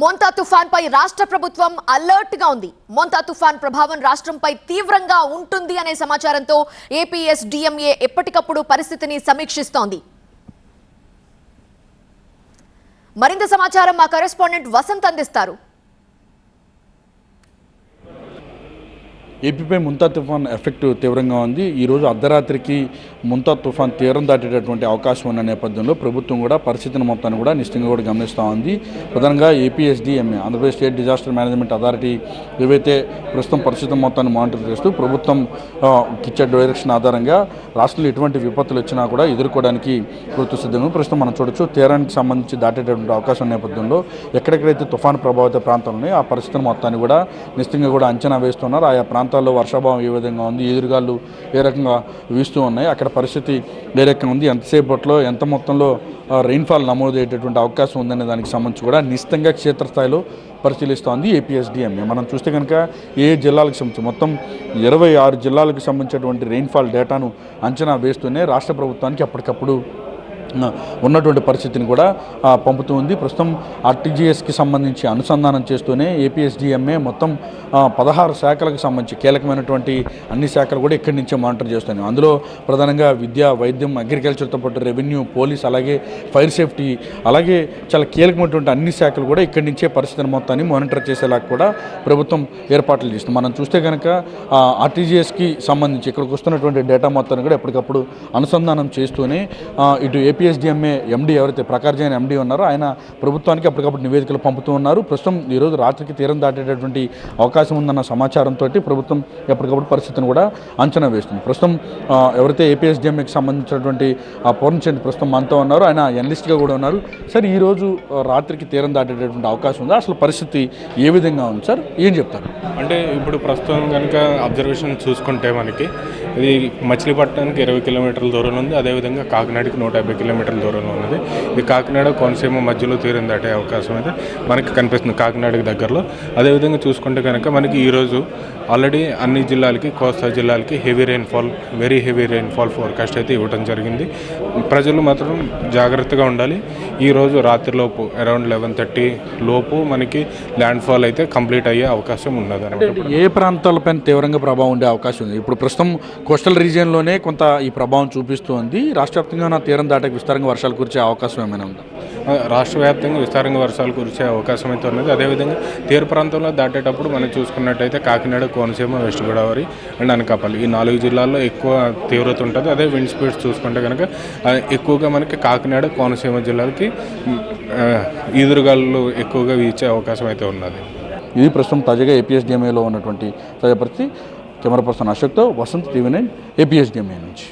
మోంతా తుఫాన్పై రాష్ట్ర ప్రభుత్వం అలర్ట్గా ఉంది. మోంతా తుఫాన్ ప్రభావం రాష్ట్రంపై తీవ్రంగా ఉంటుంది అనే సమాచారంతో ఏపీఎస్ డిఎంఏ ఎప్పటికప్పుడు పరిస్థితిని సమీక్షిస్తోంది. మరింత సమాచారం మా కరెస్పాండెంట్ వసంత్ అందిస్తారు. ఏపీపై ముంతా తుఫాన్ ఎఫెక్ట్ తీవ్రంగా ఉంది. ఈరోజు అర్ధరాత్రికి ముంతా తుఫాన్ తీరం దాటేటటువంటి అవకాశం ఉన్న నేపథ్యంలో ప్రభుత్వం కూడా పరిస్థితిని మొత్తాన్ని కూడా నిశ్చితంగా కూడా గమనిస్తూ ఉంది. ప్రధానంగా APSDMA Andhra Pradesh state disaster management authority ఏవైతే ప్రస్తుతం పరిస్థితి మొత్తాన్ని మానిటర్ చేస్తూ ప్రభుత్వం ఇచ్చే డైరెక్షన్ ఆధారంగా రాష్ట్రంలో ఎటువంటి విపత్తులు వచ్చినా కూడా ఎదుర్కోవడానికి ప్రభుత్వ సిద్ధంగా ప్రస్తుతం మనం చూడొచ్చు తీరానికి సంబంధించి దాటేటటువంటి అవకాశం ఉన్న నేపథ్యంలో ఎక్కడెక్కడైతే తుఫాను ప్రభావిత ప్రాంతాలు ఉన్నాయో ఆ పరిస్థితిని మొత్తాన్ని కూడా నిశ్చితంగా కూడా అంచనా వేస్తున్నారు. ఆయా ప్రాంతాల్లో వర్షాభావం ఏ విధంగా ఉంది ఎదురుగాలు ఏ రకంగా వీస్తూ ఉన్నాయి అక్కడ పరిస్థితి ఏ రకంగా ఉంది ఎంతసేపట్లో ఎంత మొత్తంలో రెయిన్ఫాల్ నమోదయ్యేటటువంటి అవకాశం ఉందనే దానికి సంబంధించి కూడా నిశ్చితంగా క్షేత్రస్థాయిలో పరిశీలిస్తోంది ఏపీఎస్డిఎంఏ. మనం చూస్తే కనుక ఏ జిల్లాలకు సంబంధించి మొత్తం ఇరవై ఆరు జిల్లాలకు సంబంధించినటువంటి రెయిన్ఫాల్ డేటాను అంచనా వేస్తూనే రాష్ట్ర ప్రభుత్వానికి అప్పటికప్పుడు ఉన్నటువంటి పరిస్థితిని కూడా పంపుతూ ఉంది. ప్రస్తుతం ఆర్టీజీఎస్కి సంబంధించి అనుసంధానం చేస్తూనే ఏపీఎస్డిఎంఏ మొత్తం పదహారు శాఖలకు సంబంధించి కీలకమైనటువంటి అన్ని శాఖలు కూడా ఇక్కడి నుంచే మానిటర్ చేస్తున్నాయి. అందులో ప్రధానంగా విద్య వైద్యం అగ్రికల్చర్తో పాటు రెవెన్యూ పోలీస్ అలాగే ఫైర్ సేఫ్టీ అలాగే చాలా కీలకమైనటువంటి అన్ని శాఖలు కూడా ఇక్కడి నుంచే పరిస్థితిని మొత్తాన్ని మానిటర్ చేసేలా కూడా ప్రభుత్వం ఏర్పాట్లు చేస్తుంది. మనం చూస్తే కనుక ఆర్టీజీఎస్కి సంబంధించి ఇక్కడికి వస్తున్నటువంటి డేటా మొత్తాన్ని కూడా ఎప్పటికప్పుడు అనుసంధానం చేస్తూనే ఇటు ఇటు ఏపీఎస్డిఎంఏ ఎండీ ఎవరైతే ప్రకాష్ జైన్ ఎండీ ఉన్నారో ఆయన ప్రభుత్వానికి అప్పటికప్పుడు నివేదికలు పంపుతూ ఉన్నారు. ప్రస్తుతం ఈరోజు రాత్రికి తీరం దాటేటటువంటి అవకాశం ఉందన్న సమాచారంతో ప్రభుత్వం ఎప్పటికప్పుడు పరిస్థితిని కూడా అంచనా వేస్తుంది. ప్రస్తుతం ఎవరైతే ఏపీఎస్డిఎంఏకి సంబంధించినటువంటి ఆ పూర్ణచంద్ ప్రస్తుతం మనతో ఉన్నారు ఆయన ఎనలిస్ట్గా కూడా ఉన్నారు. సార్ ఈరోజు రాత్రికి తీరం దాటేటటువంటి అవకాశం ఉందా? అసలు పరిస్థితి ఏ విధంగా ఉంది? సార్ ఏం చెప్తారు? అంటే ఇప్పుడు ప్రస్తుతం కనుక అబ్జర్వేషన్ చూసుకుంటే మనకి ఇది మచిలీపట్నానికి ఇరవై కిలోమీటర్ల దూరంలో ఉంది. అదేవిధంగా కాకినాడకి నూట యాభై కిలోమీటర్ల దూరంలో ఉన్నది. ఇది కాకినాడ కోనసీమ మధ్యలో తీరం దాటే అవకాశం అయితే మనకి కనిపిస్తుంది కాకినాడకి దగ్గరలో. అదేవిధంగా చూసుకుంటే కనుక మనకి ఈరోజు ఆల్రెడీ అన్ని జిల్లాలకి కోస్తా జిల్లాలకి heavy rainfall very heavy rainfall forecast అయితే ఇవ్వడం జరిగింది. ప్రజలు మాత్రం జాగ్రత్తగా ఉండాలి. ఈరోజు రాత్రిలోపు అరౌండ్ లెవెన్ థర్టీ లోపు మనకి ల్యాండ్ ఫాల్ అయితే కంప్లీట్ అయ్యే అవకాశం ఉన్నది ఏ ప్రాంతాలపైన తీవ్రంగా ప్రభావం ఉండే అవకాశం ఉంది? ఇప్పుడు ప్రస్తుతం కోస్టల్ రీజియన్లోనే కొంత ఈ ప్రభావం చూపిస్తుంది. రాష్ట్ర వ్యాప్తంగా తీరం దాటకు విస్తారంగా వర్షాలు కురిసే అవకాశం ఏమైనా ఉందా? రాష్ట్ర వ్యాప్తంగా విస్తారంగా వర్షాలు కురిసే అవకాశం అయితే ఉన్నది. అదేవిధంగా తీర ప్రాంతంలో దాటేటప్పుడు మనం చూసుకున్నట్టయితే కాకినాడ కోనసీమ వెస్ట్ గోదావరి అండ్ అనకాపల్లి. ఈ నాలుగు జిల్లాల్లో ఎక్కువ తీవ్రత ఉంటుంది. అదే విండ్ స్పీడ్స్ చూసుకుంటే కనుక ఎక్కువగా మనకి కాకినాడ కోనసీమ జిల్లాలకి ఈదురుగాలు ఎక్కువగా వీచే అవకాశం అయితే ఉన్నది. ఇది ప్రస్తుతం తాజాగా ఏపీఎస్డిఎంఏలో ఉన్నటువంటి తాజా పరిస్థితి. కెమెరా పర్సన్ అశోక్తో వసంత్ టీవీ నైన్ ఏపీఎస్డిఎంఏ నుంచి.